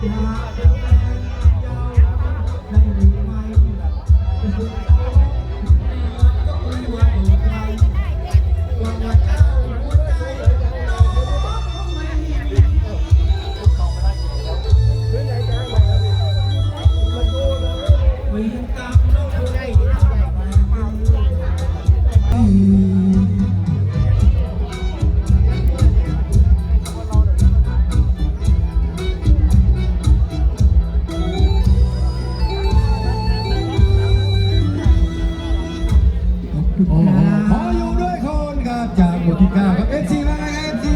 Yeah. คุณโอ้โหค่ะขออยู่ด้วยคนครับจากหมู่ที่เก้าครับเอฟซีมาไงเอฟซี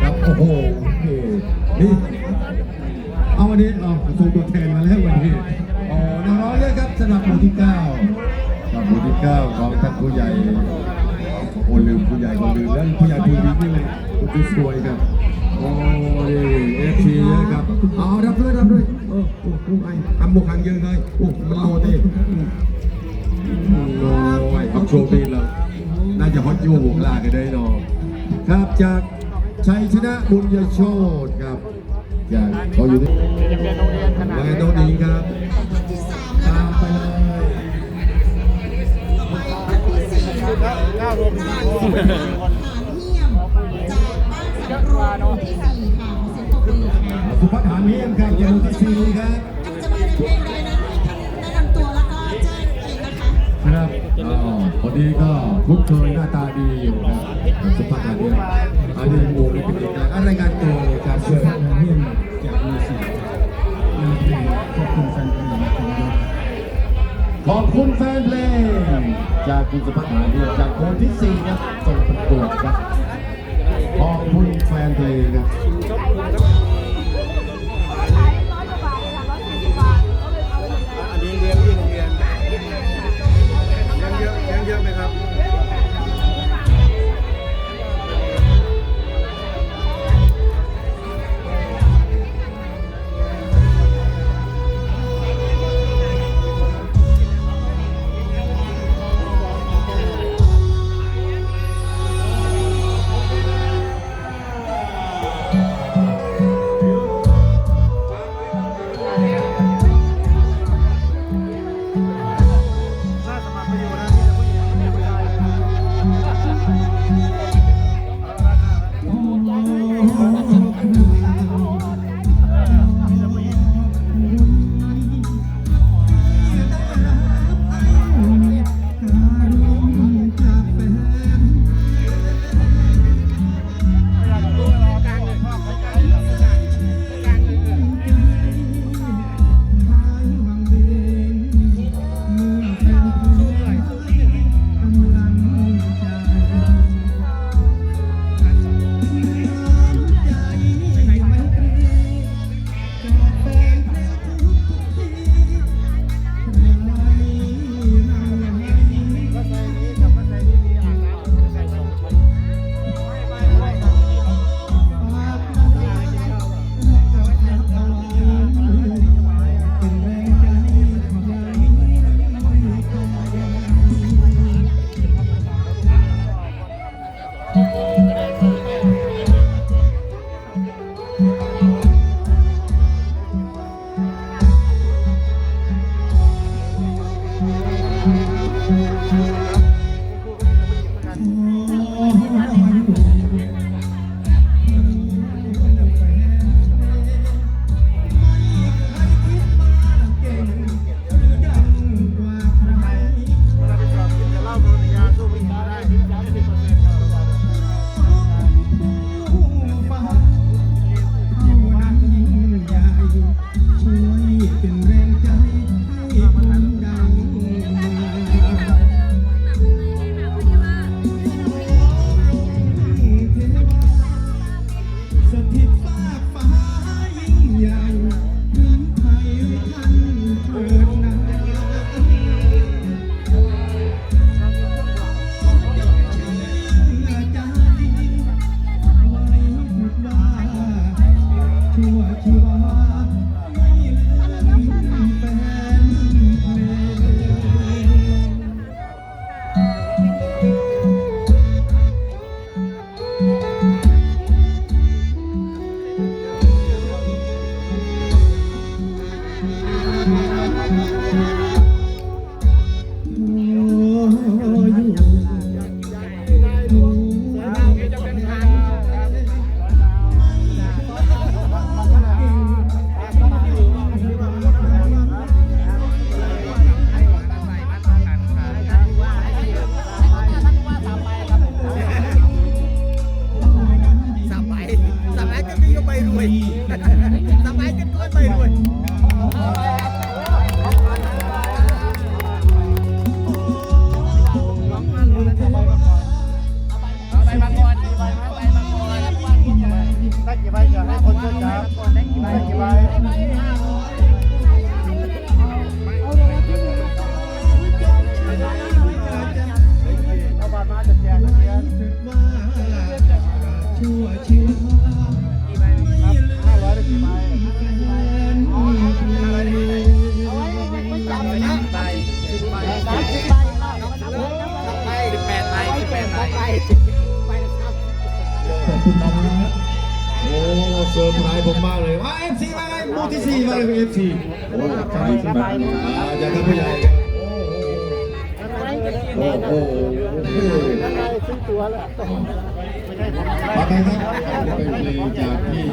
ครับโอ้โหนี่เอาวันนี้เอาส่งตัวแทนมาแล้ววันนี้อ๋อน้องๆเลยครับสำหรับหมู่ที่เก้าครับหมู่ที่เก้าของท่านผู้ใหญ่โอ้ลืมผู้ใหญ่ก็ลืมแล้วผู้ใหญ่ผู้หญิงนี่เลยคนที่สวยครับโอ้นี่เอฟซีเยอะครับเอารับด้วยรับด้วยโอ้โอ้โอ้ไอ้ทำบุกขังเยอะเลยโอ้มันโลนี่โอ้ยเขาโชคดีแล้วน่าจะฮอตยูวงลากันได้เนอะครับจากชัยชนะบุญยโชตครับจากเขาอยู่ที่มาโนดีครับตามไปเลยหานเยี่ยมจากบ้านสำโรงหมู่ที่สี่ค่ะขอเสียงปรบมือค่ะสุภัทหาเมียมครับยังที่สี่ครับจะมาในเพลงใดนั้นให้ท่านแนะนำตัวแล้วก็แจ้งเองนะคะครับอ๋อ คนนี้ก็คุ้นเคยหน้าตาดีอยู่ครับสุภัทาเมียอันนี้โมนี่เป็นเอกลักษณ์อะไรการตัวการเชิญเยี่ยมจากมีสีมีเพลงขอบคุณแฟนเพลงขอบคุณแฟนเพลงจากคุณสุภัทหาเมียจากคนที่สี่ครับส่งประกวดครับขอบคุณแฟนเพลงครับ ซีมาไงหมูที่สี่มาเลยเอฟซีโอ้ใช่ใช่ไหมอ่าอย่าทำให้ใหญ่โอ้โหโอ้โอ้โหซื้อตัวแล้วไม่ใช่ผมขอไปครับเป็นเพลงจากที่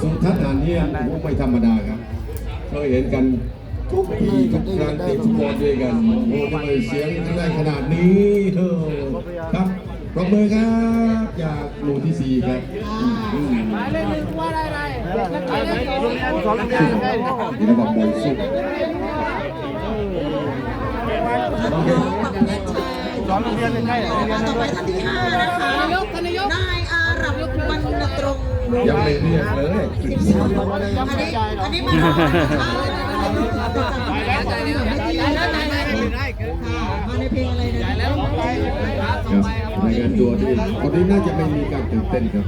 สุทัศน์หานเยี่ยไม่ธรรมดาครับเคยเห็นกันทุกปีทุกครั้งที่ฟุตบอลด้วยกันโอ้โหทำไมเสียงได้ขนาดนี้เออครับ ปรบมือครับ จากหมู่ที่สี่ครับอืมหมายเลขหนึ่งว่าอะไรอะไรโรงเรียนสอนโรงเรียนได้นี่ระบบมวยสุดน้องประเภทชายสอนโรงเรียนใกล้ๆโรงเรียนต่อไปท่านที่ห้านะคะนายกนายกนายอารับวรรณตรงยังไม่เรียกเลยสิบสามอันนี้อันนี้มามาในเพลงอะไรนะครับรายงานตัวที่คนนี้น่าจะไม่มีการตื่นเต้นครับ